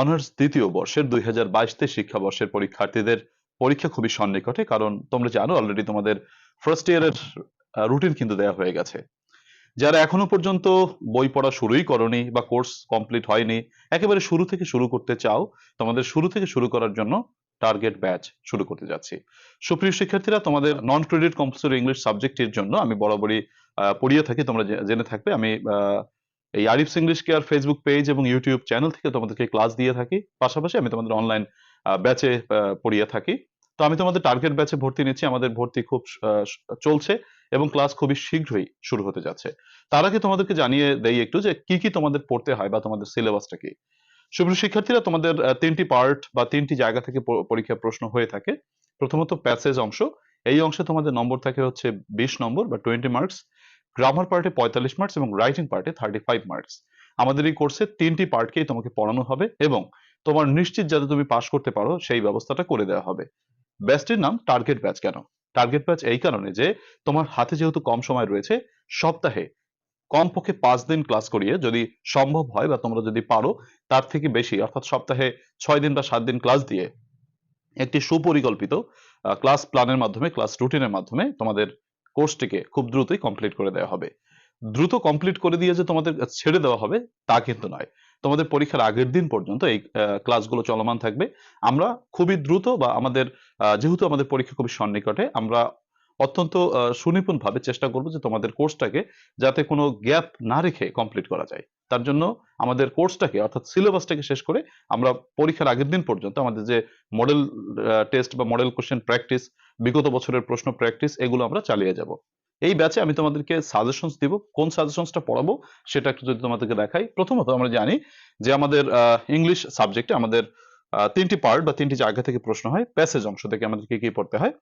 Honours দ্বিতীয় বর্ষের দুই হাজার বাইশ তেইশ শিক্ষাবর্ষের পরীক্ষার্থীদের পরীক্ষা খুবই সন্নিকটে, কারণ তোমরা জানো অলরেডি তোমাদের ফার্স্ট ইয়ারের রুটিন কিন্তু দেওয়া হয়ে গেছে। যারা এখনও পর্যন্ত বই পড়া শুরুই করনি বা কোর্স কমপ্লিট হয়নি, একেবারে শুরু থেকে শুরু করতে চাও, তোমাদের শুরু থেকে শুরু করার জন্য টার্গেট ব্যাচ শুরু করতে যাচ্ছি। সুপ্রিয় শিক্ষার্থীরা, তোমাদের নন ক্রেডিট কম্পালসরি ইংলিশ সাবজেক্টের জন্য আমি বরাবরই পড়িয়ে থাকি, তোমরা জেনে থাকবে, আমি এই Arif's English care Facebook page এবং ইউটিউব চ্যানেল থেকে তোমাদেরকে ক্লাস দিয়ে থাকি। পাশাপাশি আমি তোমাদের অনলাইন ব্যাচে পড়িয়ে থাকি। তো আমি তোমাদের টার্গেট ব্যাচে ভর্তি নিচ্ছি। আমাদের ভর্তি খুব চলছে এবং ক্লাস খুবই শীঘ্রই শুরু হতে যাচ্ছে। তার আগে তোমাদেরকে জানিয়ে দেই একটু যে কি কি তোমাদের পড়তে হয় বা তোমাদের সিলেবাসটা কি? সুপ্রিয় শিক্ষার্থীরা, তোমাদের তিনটি পার্ট বা তিনটি জায়গা থেকে প- পরীক্ষার প্রশ্ন হয়ে থাকে। প্রথমত প্যাসেজ অংশ। এই অংশে তোমাদের নম্বর থাকে হচ্ছে বিশ নম্বর বা টোয়েন্টি মার্কস গ্রামার পার্টে পঁয়তাল্লিশ মার্কস এবং রাইটিং পার্টে থার্টি ফাইভ মার্কস আমাদের এই কোর্সে তিনটি পার্টকেই তোমাকে পড়ানো হবে এবং তোমার নিশ্চিত যাতে তুমি পাশ করতে পারো, সেই ব্যবস্থাটা করে দেওয়া হবে। ব্যাচটির নাম টার্গেট ব্যাচ কেন? টার্গেট ব্যাচ এই কারণে যে তোমার হাতে যেহেতু কম সময় রয়েছে, সপ্তাহে কমপক্ষে পাঁচ দিন ক্লাস করিয়ে যদি সম্ভব হয় বা তোমরা যদি পারো, তার থেকে বেশি, অর্থাৎ সপ্তাহে ছয় দিন বা সাত দিন ক্লাস দিয়ে একটি সুপরিকল্পিত ক্লাস প্ল্যানের মাধ্যমে ক্লাস রুটিনের মাধ্যমে তোমাদের কোর্সটিকে খুব দ্রুতই কমপ্লিট করে দেওয়া হবে। দ্রুত কমপ্লিট করে দিয়ে যে তোমাদের ছেড়ে দেওয়া হবে, তা কিন্তু নয়। তোমাদের পরীক্ষার আগের দিন পর্যন্ত এই ক্লাসগুলো চলমান থাকবে। আমরা খুবই দ্রুত বা আমাদের যেহেতু আমাদের পরীক্ষা খুবই সন্নিকটে, আমরা অত্যন্ত সুনিপুণ ভাবে চেষ্টা করব যে তোমাদের কোর্সটাকে যাতে কোনো গ্যাপ না রেখে কমপ্লিট করা যায়। তার জন্য আমাদের কোর্সটাকে অর্থাৎ সিলেবাসটাকে শেষ করে আমরা পরীক্ষার আগের দিন পর্যন্ত আমাদের যে মডেল টেস্ট বা মডেল কোশ্চেন প্র্যাকটিস বিগত বছরের প্রশ্ন প্র্যাকটিস এগুলো আমরা চালিয়ে যাব। এই ব্যাচে আমি তোমাদেরকে সাজেশনস দিব, কোন সাজেশনসটা পড়াবো সেটা একটু যদি তোমাদেরকে দেখাই। প্রথমত আমরা জানি যে আমাদের ইংলিশ সাবজেক্টে আমাদের তিনটি পার্ট বা তিনটি জায়গা থেকে প্রশ্ন হয় প্যাসেজ অংশ থেকে আমাদেরকে কি পড়তে হয়?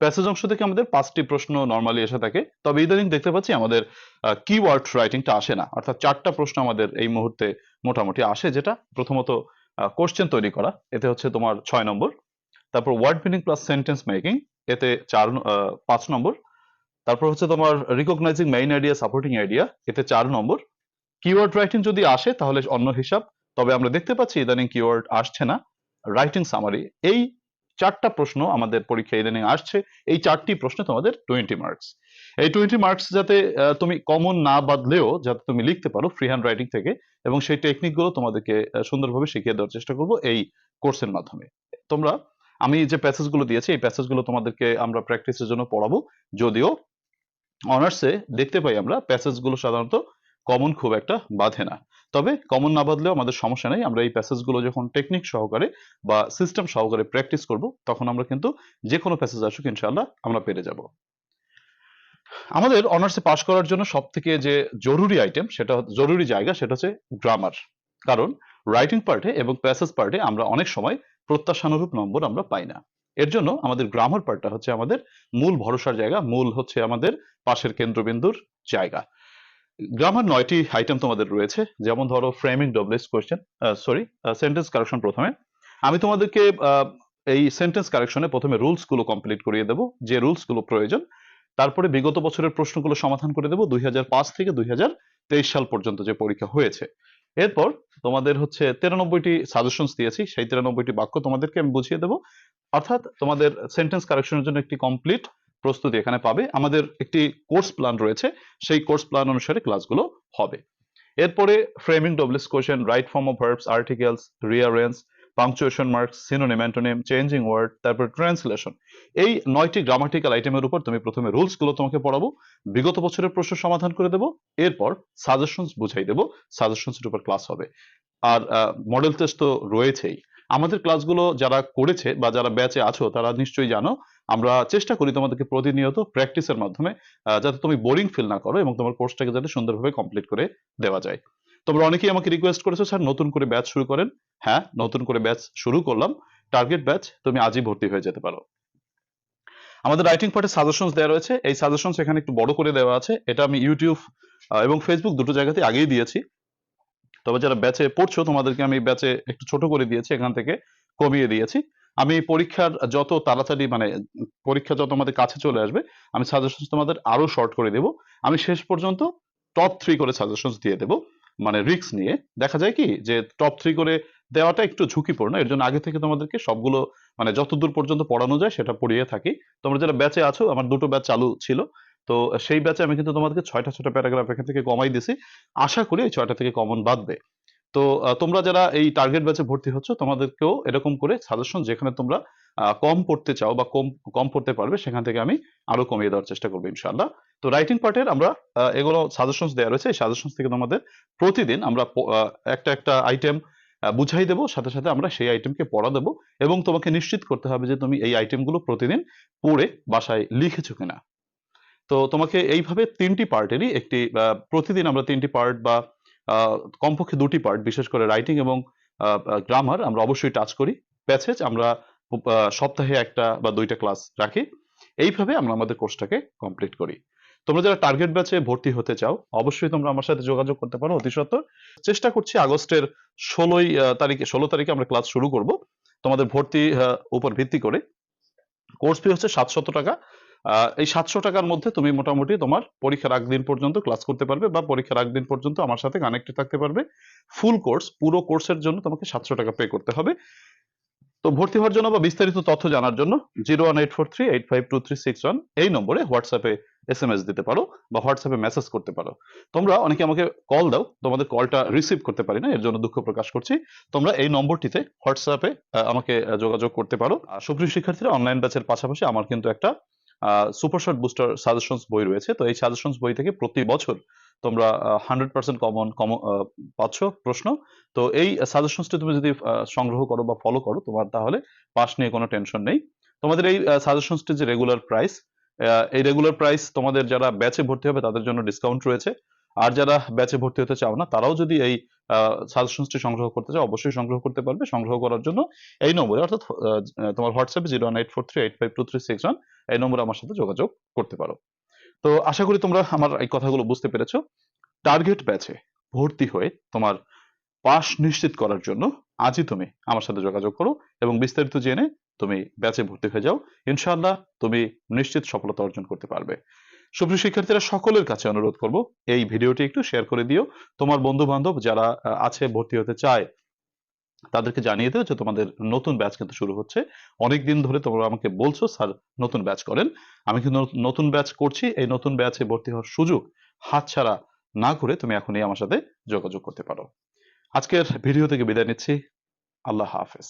প্যাসেজ অংশ থেকে আমাদের পাঁচটি প্রশ্ন নর্মালি এসে থাকে, তবে ইদানিং দেখতে পাচ্ছি আমাদের কিওয়ার্ড রাইটিংটা আসে না। অর্থাৎ চারটা প্রশ্ন আমাদের এই মুহূর্তে মোটামুটি আসে, যেটা প্রথমত কোশ্চেন তৈরি করা, এতে হচ্ছে তোমার ছয় নম্বর। তারপর word meaning plus sentence making এতে চার পাঁচ নম্বর। তারপর হচ্ছে তোমার recognizing main idea supporting idea এতে চার নম্বর। কিওয়ার্ড রাইটিং যদি আসে, তাহলে অন্য হিসাব। তবে আমরা দেখতে পাচ্ছি ইদানিং কিওয়ার্ড আসছে না। রাইটিং সামারি এই চারটা প্রশ্ন আমাদের পরীক্ষা ইদানিং আসছে। এই চারটি প্রশ্নে তোমাদের টোয়েন্টি মার্কস এই টোয়েন্টি মার্কস যাতে তুমি কমন না বাদলেও, যাতে তুমি লিখতে পারো ফ্রি হ্যান্ড রাইটিং থেকে, এবং সেই টেকনিকগুলো তোমাদেরকে সুন্দরভাবে শিখিয়ে দেওয়ার চেষ্টা করব এই কোর্সের মাধ্যমে। তোমরা আমি যে প্যাসেজগুলো দিয়েছি, এই প্যাসেজগুলো তোমাদেরকে আমরা প্র্যাকটিসের জন্য পড়াবো। যদিও অনার্সে দেখতে পাই আমরা প্যাসেজগুলো সাধারণত কমন খুব একটা বাঁধে না। তবে কমন না বাঁধলেও আমাদের সমস্যা নেই। আমরা এই প্যাসেজগুলো যখন টেকনিক সহকারে বা সিস্টেম সহকারে প্র্যাকটিস করব, তখন আমরা কিন্তু যে কোনো প্যাসেজ আসুক, ইনশাআল্লাহ আমরা পেরে যাব। আমাদের অনার্সে পাশ করার জন্য সব থেকে যে জরুরি আইটেম সেটা জরুরি জায়গা, সেটা হচ্ছে গ্রামার কারণ রাইটিং পার্টে এবং প্যাসেজ পার্টে আমরা অনেক সময় প্রত্যাশানুরূপ নম্বর আমরা পাই না। এর জন্য আমাদের গ্রামার পার্টটা হচ্ছে আমাদের মূল ভরসার জায়গা, মূল হচ্ছে আমাদের পাশের কেন্দ্রবিন্দুর জায়গা। গ্রামার নয়টি আইটেম তোমাদের রয়েছে, যেমন ধরো framing W H question sorry sentence correction প্রথমে। আমি তোমাদেরকে এই সেন্টেন্স কারেকশনে প্রথমে রুলসগুলো কমপ্লিট করিয়ে দেবো, যে রুলসগুলো প্রয়োজন। তারপরে বিগত বছরের প্রশ্নগুলো সমাধান করে দেবো, দুই থেকে দুই হাজার তেইশ সাল পর্যন্ত যে পরীক্ষা হয়েছে। এরপর তোমাদের হচ্ছে তিরানব্বইটি সাজেশনস দিয়েছি, সেই তিরানব্বইটি বাক্য তোমাদেরকে আমি বুঝিয়ে দেবো। অর্থাৎ তোমাদের সেন্টেন্স কারেকশনের জন্য একটি কমপ্লিট প্রস্তুতি এখানে পাবে। আমাদের একটি কোর্স প্ল্যান রয়েছে, সেই কোর্স প্ল্যান অনুসারে ক্লাসগুলো হবে। এরপরে framing W H question right form of verbs articles rearrange punctuation marks synonym antonym changing word তারপর ট্রান্সলেশন এই নয়টি গ্রামাটিক্যাল আইটেমের উপর তুমি প্রথমে রুলসগুলো তোমাকে পড়াবো, বিগত বছরের প্রশ্ন সমাধান করে দেবো, এরপর সাজেশনস বুঝাই দেবো সাজেশনস এর উপর ক্লাস হবে। আর মডেল টেস্ট তো রয়েছেই। আমাদের ক্লাসগুলো যারা করেছে বা যারা ব্যাচে আছো, তারা নিশ্চয়ই জানো, আমরা চেষ্টা করি তোমাদেরকে প্রতিনিয়ত প্র্যাকটিসের মাধ্যমে যাতে তুমি বোরিং ফিল না করো এবং তোমার কোর্সটাকে যাতে সুন্দরভাবে কমপ্লিট করে দেওয়া যায়। তোমরা অনেকেই আমাকে রিকোয়েস্ট করেছ, স্যার, নতুন করে ব্যাচ শুরু করেন। হ্যাঁ নতুন করে ব্যাচ শুরু করলাম। টার্গেট ব্যাচ তুমি আজই ভর্তি হয়ে যেতে পারো। আমাদের রাইটিং পার্টে সাজেশনস দেওয়া রয়েছে। এই সাজেশনস এখানে একটু বড় করে দেওয়া আছে। এটা আমি ইউটিউব এবং ফেসবুক দুটো জায়গাতে আগেই দিয়েছি। তবে যারা ব্যাচে পড়ছো, তোমাদেরকে আমি ব্যাচে একটু ছোট করে দিয়েছি, এখান থেকে কমিয়ে দিয়েছি। আমি পরীক্ষার যত তাড়াতাড়ি মানে পরীক্ষা যত আমাদের কাছে চলে আসবে, আমি সাজেশন তোমাদের আরও শর্ট করে দেব। আমি শেষ পর্যন্ত টপ থ্রি করে সাজেশন দিয়ে দেব। মানে রিক্স নিয়ে, দেখা যায় কি যে টপ থ্রি করে দেওয়াটা একটু ঝুঁকিপূর্ণ। এর জন্য আগে থেকে তোমাদেরকে সবগুলো মানে যতদূর পর্যন্ত পড়ানো যায় সেটা পড়িয়ে থাকি। তোমরা যারা ব্যাচে আছো, আমার দুটো ব্যাচ চালু ছিল, তো সেই ব্যাচে আমি কিন্তু তোমাদেরকে ছয়টা ছয়টা প্যারাগ্রাফ এখান থেকে কমাই দিছি। আশা করি এই ছয়টা থেকে কমন বাদবে তো তোমরা যারা এই টার্গেট ব্যাচে ভর্তি হচ্ছ, তোমাদেরকেও এরকম করে সাজেশন যেখানে তোমরা কম পড়তে চাও বা কম কম পড়তে পারবে, সেখান থেকে আমি আরও কমিয়ে দেওয়ার চেষ্টা করব ইনশাআল্লাহ। তো রাইটিং পার্টের আমরা এগুলো সাজেশনস দেওয়া রয়েছে। এই সাজেশনস থেকে তোমাদের প্রতিদিন আমরা একটা একটা আইটেম বুঝাই দেবো। সাথে সাথে আমরা সেই আইটেমকে পড়া দেবো এবং তোমাকে নিশ্চিত করতে হবে যে তুমি এই আইটেমগুলো প্রতিদিন পড়ে বাসায় লিখেছো কিনা। তো তোমাকে এইভাবে তিনটি পার্টেরই একটি প্রতিদিন আমরা তিনটি পার্ট বা কমপক্ষে দুটি পার্ট বিশেষ করে রাইটিং এবং গ্রামার আমরা অবশ্যই টাচ করি। প্যাসেজ আমরা সপ্তাহে একটা বা দুইটা ক্লাস রাখি। এইভাবে আমরা আমাদের কোর্সটাকে কমপ্লিট করি। তোমরা যারা টার্গেট ব্যাচে ভর্তি হতে চাও, অবশ্যই তোমরা আমার সাথে যোগাযোগ করতে পারো অতি সত্বর। চেষ্টা করছি আগস্টের ষোলোই তারিখে, ষোলো তারিখে আমরা ক্লাস শুরু করব। তোমাদের ভর্তি উপর ভিত্তি করে। কোর্স ফি হচ্ছে সাতশত টাকা। এই সাতশো টাকার মধ্যে তুমি মোটামুটি তোমার পরীক্ষার আগ দিন পর্যন্ত ক্লাস করতে পারবে বা পরীক্ষার আগ দিন পর্যন্ত আমার সাথে কানেক্টেড থাকতে পারবে। ফুল কোর্স পুরো কোর্সের জন্য তোমাকে সাতশো টাকা পে করতে হবে। তো ভর্তি হওয়ার জন্য বা বিস্তারিত তথ্য জানার জন্য zero one eight four three eight five two three six one এই নম্বরে হোয়াটসঅ্যাপে এস এম এস দিতে পারো বা হোয়াটসঅ্যাপে মেসেজ করতে পারো। তোমরা অনেকে আমাকে কল দাও, তোমাদের কলটা রিসিভ করতে পারি না, এর জন্য দুঃখ প্রকাশ করছি। তোমরা এই নম্বরটিতে হোয়াটসঅ্যাপে আমাকে যোগাযোগ করতে পারো। আর সুপ্রিয় শিক্ষার্থীরা অনলাইন ব্যাচের পাশাপাশি আমার কিন্তু একটা সুপার শর্ট বুস্টার সাজেশনস বই রয়েছে। তো এই সাজেশনস বই থেকে প্রতি বছর তোমরা হান্ড্রেড পার্সেন্ট কমন কমন পাচ্ছ প্রশ্ন। তো এই সাজেশনসটি তুমি যদি সংগ্রহ করো বা ফলো করো, তোমার তাহলে পাস নিয়ে কোনো টেনশন নেই। তোমাদের এই সাজেশনসটি যে রেগুলার প্রাইস এই রেগুলার প্রাইস তোমাদের যারা ব্যাচে ভর্তি হবে, তাদের জন্য ডিসকাউন্ট রয়েছে। আর যারা ব্যাচে ভর্তি হতে চাও না, তারাও যদি এই সাজেশনসটি সংগ্রহ করতে চাও, অবশ্যই সংগ্রহ করতে পারবে। সংগ্রহ করার জন্য এই নম্বরে অর্থাৎ তোমার হোয়াটসঅ্যাপে zero one eight four three eight five two three six one এই নম্বরে আমার সাথে যোগাযোগ করতে পারো। তো আশা করি তোমরা আমার এই কথাগুলো বুঝতে পেরেছ। টার্গেট ব্যাচে ভর্তি হয়ে তোমার পাস নিশ্চিত করার জন্য আজই তুমি আমার সাথে যোগাযোগ করো এবং বিস্তারিত জেনে তুমি ব্যাচে ভর্তি হয়ে যাও। ইনশাআল্লাহ তুমি নিশ্চিত সফলতা অর্জন করতে পারবে। সুপ্রিয় শিক্ষার্থীরা, সকলের কাছে অনুরোধ করব, এই ভিডিওটি একটু শেয়ার করে দিও। তোমার বন্ধু বান্ধব যারা আছে, ভর্তি হতে চায়, তাদেরকে জানিয়ে দিও যে তোমাদের নতুন ব্যাচ কিন্তু শুরু হচ্ছে। অনেক দিন ধরে তোমরা আমাকে বলছো, স্যার, নতুন ব্যাচ করেন। আমি কিন্তু নতুন ব্যাচ করছি, এই নতুন ব্যাচে ভর্তি হওয়ার সুযোগ হাতছাড়া না করে তুমি এখনই আমার সাথে যোগাযোগ করতে পারো। আজকের ভিডিও থেকে বিদায় নিচ্ছি। আল্লাহ হাফেজ।